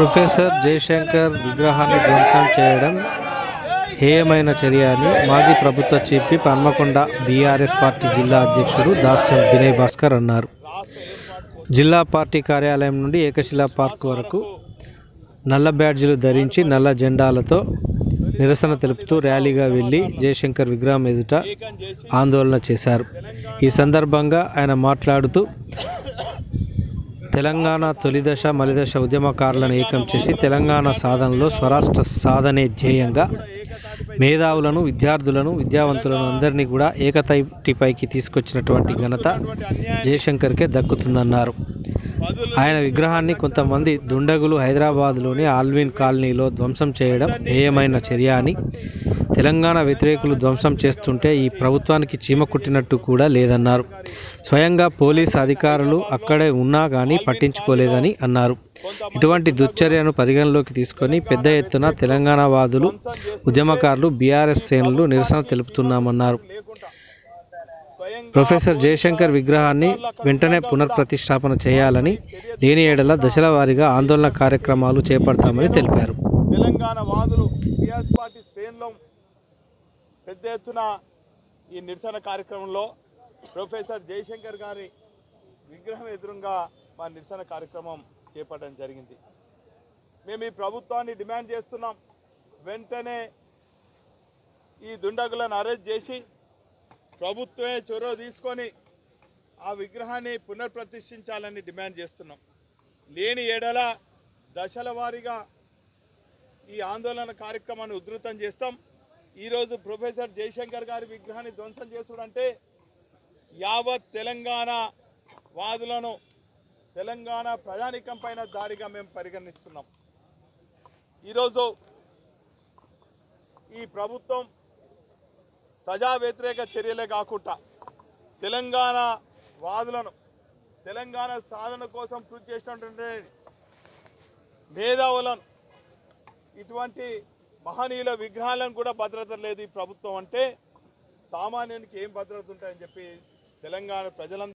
Professor Jayashankar విగ్రహాన్ని ధ్వంసం చేయడం హేయమైన చర్య అని మాజీ ప్రభుత్వ చీఫ్ పన్మకొండ హన్మకొండ బీఆర్ఎస్ పార్టీ జిల్లా అధ్యక్షుడు దాస్యం వినయ్ భాస్కర్ అన్నారు. జిల్లా పార్టీ కార్యాలయం నుండి ఏకశిలా పార్క్ వరకు నల్ల బ్యాడ్జీలు ధరించి నల్ల జెండాలతో నిరసన తెలుపుతూ ర్యాలీగా వెళ్ళి జయశంకర్ విగ్రహం ఎదుట ఆందోళన చేశారు. ఈ సందర్భంగా ఆయన మాట్లాడుతూ తెలంగాణ తొలిదశ మలిదశ ఉద్యమకారులను ఏకం చేసి తెలంగాణ సాధనలో స్వరాష్ట్ర సాధనే ధ్యేయంగా మేధావులను విద్యార్థులను విద్యావంతులను అందరినీ కూడా ఏకతైటిపైకి తీసుకొచ్చినటువంటి ఘనత జయశంకర్కే దక్కుతుందన్నారు. ఆయన విగ్రహాన్ని కొంతమంది దుండగులు హైదరాబాద్లోని ఆల్విన్ కాలనీలో ధ్వంసం చేయడం ధ్యేయమైన చర్య అని తెలంగాణ వ్యతిరేకులు ధ్వంసం చేస్తుంటే ఈ ప్రభుత్వానికి చీమ కుట్టినట్టు కూడా లేదన్నారు. స్వయంగా పోలీస్ అధికారులు అక్కడే ఉన్నా కానీ పట్టించుకోలేదని అన్నారు. ఇటువంటి దుశ్చర్యను పరిగణలోకి తీసుకొని పెద్ద ఎత్తున తెలంగాణ వాదులు ఉద్యమకారులు బీఆర్ఎస్ శ్రేణులు నిరసన తెలుపుతున్నామన్నారు. ప్రొఫెసర్ జయశంకర్ విగ్రహాన్ని వెంటనే పునర్ప్రతిష్టాపన చేయాలని లేని ఏడల దశల వారీగా ఆందోళన కార్యక్రమాలు చేపడతామని తెలిపారు. తెలంగాణ వాదులు పార్టీ పెద్ద ఎత్తున ఈ నిరసన కార్యక్రమంలో ప్రొఫెసర్ జయశంకర్ గారి విగ్రహం ఎదురుగా మా నిరసన కార్యక్రమం చేపట్టడం జరిగింది. మేము ఈ ప్రభుత్వాన్ని డిమాండ్ చేస్తున్నాం. వెంటనే ఈ దుండగులను అరెస్ట్ చేసి ప్రభుత్వమే చొరవ తీసుకొని ఆ విగ్రహాన్ని పునర్ప్రతిష్ఠించాలని డిమాండ్ చేస్తున్నాం. లేని ఏడల దశల వారీగా ఈ ఆందోళన కార్యక్రమాన్ని ఉధృతం చేస్తాం. ఈరోజు ప్రొఫెసర్ జయశంకర్ గారి విగ్రహాన్ని ధ్వంసం చేసుడంటే యావత్ తెలంగాణ వాదులను తెలంగాణ ప్రజానికం పైన దాడిగా మేము పరిగణిస్తున్నాం. ఈరోజు ఈ ప్రభుత్వం ప్రజా వ్యతిరేక చర్యలే కాకుండా తెలంగాణ వాదులను తెలంగాణ సాధన కోసం కృషి చేసినటువంటి మేధావులను ఇటువంటి మహనీయుల విగ్రహాలను కూడా భద్రత లేదు ఈ ప్రభుత్వం అంటే సామాన్యునికి ఏం భద్రత ఉంటాయని చెప్పి తెలంగాణ ప్రజలందరూ